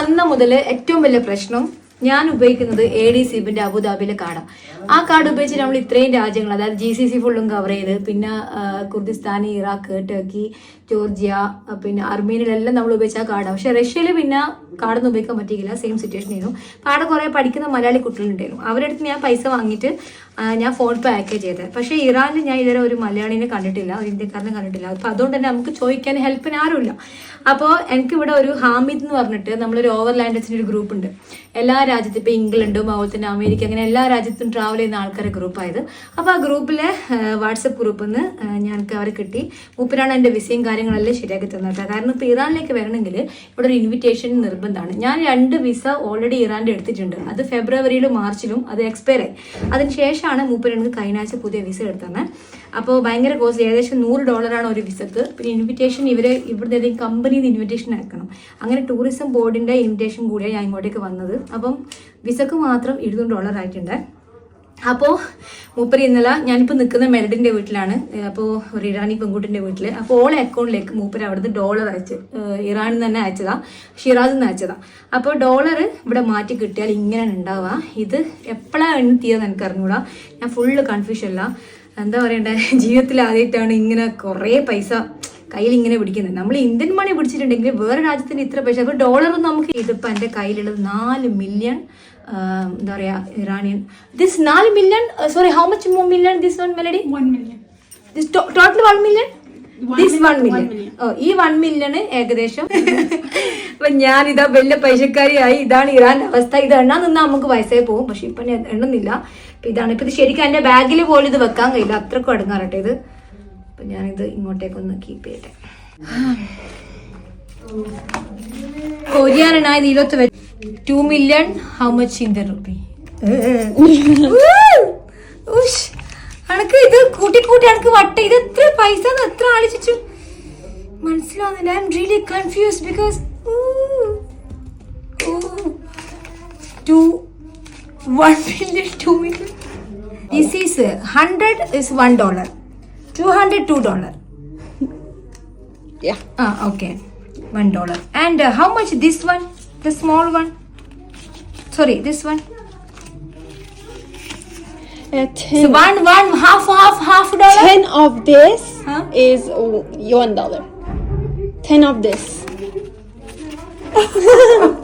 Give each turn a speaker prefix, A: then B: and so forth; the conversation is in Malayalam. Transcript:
A: വന്ന മുതൽ ഏറ്റവും വലിയ പ്രശ്നം ഞാൻ ഉപയോഗിക്കുന്നത് എ ഡി സിബിന്റെ അബുദാബിയിലെ കാർഡാണ് ആ കാർഡ് ഉപയോഗിച്ച് നമ്മൾ ഇത്രയും രാജ്യങ്ങൾ അതായത് ജി സി സി ഫുള്ളും കവർ ചെയ്ത് പിന്നെ കുർദിസ്ഥാൻ ഇറാഖ് ടർക്കി ജോർജിയ പിന്നെ അർമേനിയയിലെല്ലാം നമ്മൾ ഉപയോഗിച്ച ആ കാർഡാണ് പക്ഷെ റഷ്യയിൽ പിന്നെ കാർഡൊന്നും ഉപയോഗിക്കാൻ പറ്റിയില്ല. സെയിം സിറ്റുവേഷൻ ആയിരുന്നു. അപ്പോൾ അവിടെ കുറേ പഠിക്കുന്ന മലയാളി കുട്ടികളുണ്ടായിരുന്നു. അവരുടെ അടുത്ത് ഞാൻ പൈസ വാങ്ങിയിട്ട് ഞാൻ ഫോൺ പേ ആക്കുക ചെയ്തത്. പക്ഷേ ഇറാനിൽ ഞാൻ ഇതുവരെ ഒരു മലയാളിനെ കണ്ടിട്ടില്ല ഒരു ഇന്ത്യക്കാരനെ കണ്ടിട്ടില്ല. അപ്പോൾ അതുകൊണ്ട് തന്നെ നമുക്ക് ചോദിക്കാൻ ഹെൽപ്പിന് ആരുമില്ല. അപ്പോൾ എനിക്കിവിടെ ഒരു ഹാമിദ് എന്ന് പറഞ്ഞിട്ട് നമ്മളൊരു ഓവർലാൻഡേഴ്സിന്റെ ഒരു ഗ്രൂപ്പ് ഉണ്ട്. എല്ലാ രാജ്യത്തും ഇപ്പോൾ ഇംഗ്ലണ്ടും അതുപോലെ തന്നെ അമേരിക്ക അങ്ങനെ എല്ലാ രാജ്യത്തും ട്രാവൽ ചെയ്യുന്ന ആൾക്കാരുടെ ഗ്രൂപ്പായത് അപ്പോൾ ആ ഗ്രൂപ്പിലെ വാട്സപ്പ് ഗ്രൂപ്പിൽ നിന്ന് ഞങ്ങൾക്ക് അവരെ കിട്ടി. മൂപ്പരാണ് എന്റെ വിസയും കാര്യങ്ങളെല്ലാം ശരിയാക്കി തന്നത് കാരണം ഇപ്പോൾ ഇറാനിലേക്ക് വരണമെങ്കിൽ ഇവിടെ ഒരു ഇൻവിറ്റേഷൻ നിർബന്ധമാണ് ഞാൻ രണ്ട് വിസ ഓൾറെഡി ഇറാന്റെ എടുത്തിട്ടുണ്ട്. അത് ഫെബ്രുവരിയിലും മാർച്ചിലും അത് എക്സ്പയർ ആയി. അതിന് ശേഷമാണ് മൂപ്പര് എനിക്ക് കഴിഞ്ഞാഴ്ച പുതിയ വിസ എടുത്തത് അപ്പോൾ ഭയങ്കര കോസ്റ്റ് ഏകദേശം നൂറ് ഡോളറാണ് ഒരു വിസക്ക് പിന്നെ ഇൻവിറ്റേഷൻ ഇവരെ ഇവിടുത്തെ ഏതെങ്കിലും കമ്പനിയിൽ ഇൻവിറ്റേഷൻ അയക്കണം. അങ്ങനെ ടൂറിസം ബോർഡിന്റെ ഇൻവിറ്റേഷൻ കൂടിയാണ് ഞാൻ ഇങ്ങോട്ടേക്ക് വന്നത്. അപ്പം വിസക്ക് മാത്രം ഇരുന്നൂറ് ഡോളർ ആയിട്ടുണ്ട്. അപ്പോൾ മൂപ്പര് ഇന്നലെ ഞാനിപ്പോൾ നിൽക്കുന്ന മെരഡിന്റെ വീട്ടിലാണ്. അപ്പോൾ ഒരു ഇറാനി പെൺകുട്ടിന്റെ വീട്ടിൽ അപ്പോൾ ഓളെ അക്കൗണ്ടിലേക്ക് മൂപ്പര് അവിടുന്ന് ഡോളർ അയച്ച് ഇറാനിൽ നിന്ന് തന്നെ അയച്ചതാ. ഷിറാസിൽ നിന്ന് അയച്ചതാ. അപ്പോൾ ഡോളർ ഇവിടെ മാറ്റി കിട്ടിയാൽ ഇങ്ങനെ ഉണ്ടാവുക ഇത് എപ്പോഴാണ് എണ്ണി തീർന്ന് എനിക്ക് അറിഞ്ഞൂടാ ഞാൻ ഫുള്ള് കൺഫ്യൂഷനില്ല എന്താ പറയണ്ടേ? ജീവിതത്തിൽ ആദ്യമായിട്ടാണ് ഇങ്ങനെ കുറേ പൈസ കയ്യിൽ ഇങ്ങനെ പിടിക്കുന്നത്. നമ്മൾ ഇന്ത്യൻ മണി പിടിച്ചിട്ടുണ്ടെങ്കിൽ വേറെ രാജ്യത്തിന് ഇത്ര പൈസ അപ്പോൾ ഡോളറും നമുക്ക് ഇതിപ്പോൾ എന്റെ കയ്യിലുള്ളത് നാല് മില്യൺ എന്താ പറയാ ഇറാനിയൻ. ദിസ് നാല് million sorry how much more million this one melody
B: One million.
A: This total one million this one million ഓ ഈ വൺ മില്യണ് ഏകദേശം. അപ്പൊ ഞാൻ ഇതാ വലിയ പൈസക്കാരിയായി. ഇതാണ് ഇറാന്റെ അവസ്ഥ. ഇത് എണ്ണാൻ നിന്നാൽ നമുക്ക് വയസ്സായി പോകും പക്ഷെ ഇപ്പൊ എണ്ണുന്നില്ല. ഇതാണ്. ഇപ്പൊ ഇത് ശരിക്കും എന്റെ ബാഗിൽ പോലും ഇത് വെക്കാൻ കഴിയില്ല. അത്രക്കും അടുങ്ങാറട്ടെ ഇത്. അപ്പൊ ഞാനിത് ഇങ്ങോട്ടേക്കൊന്ന് കീപ്പ് ചെയ്യട്ടെ. കൊരിയാനാണ് ഇതിലൊത്ത് two million how much Indian rupee അനക്ക് ഇത് കൂട്ടി കൂട്ടി അനക്ക് വട്ട ഇത് എത്ര പൈസ എത്ര ആലോചിച്ചു? മനസ്സിലാവുന്നില്ല. I'm really confuse because two one million two million this is hundred is one dollar 202 dollar.
B: Yeah.
A: Ah, okay. One dollar. And uh, how much this one? The small one? Sorry, this one?
B: Uh.
A: So one, one, half, half, half dollar?
B: Ten of this
A: huh?
B: is one dollar. Ten of this.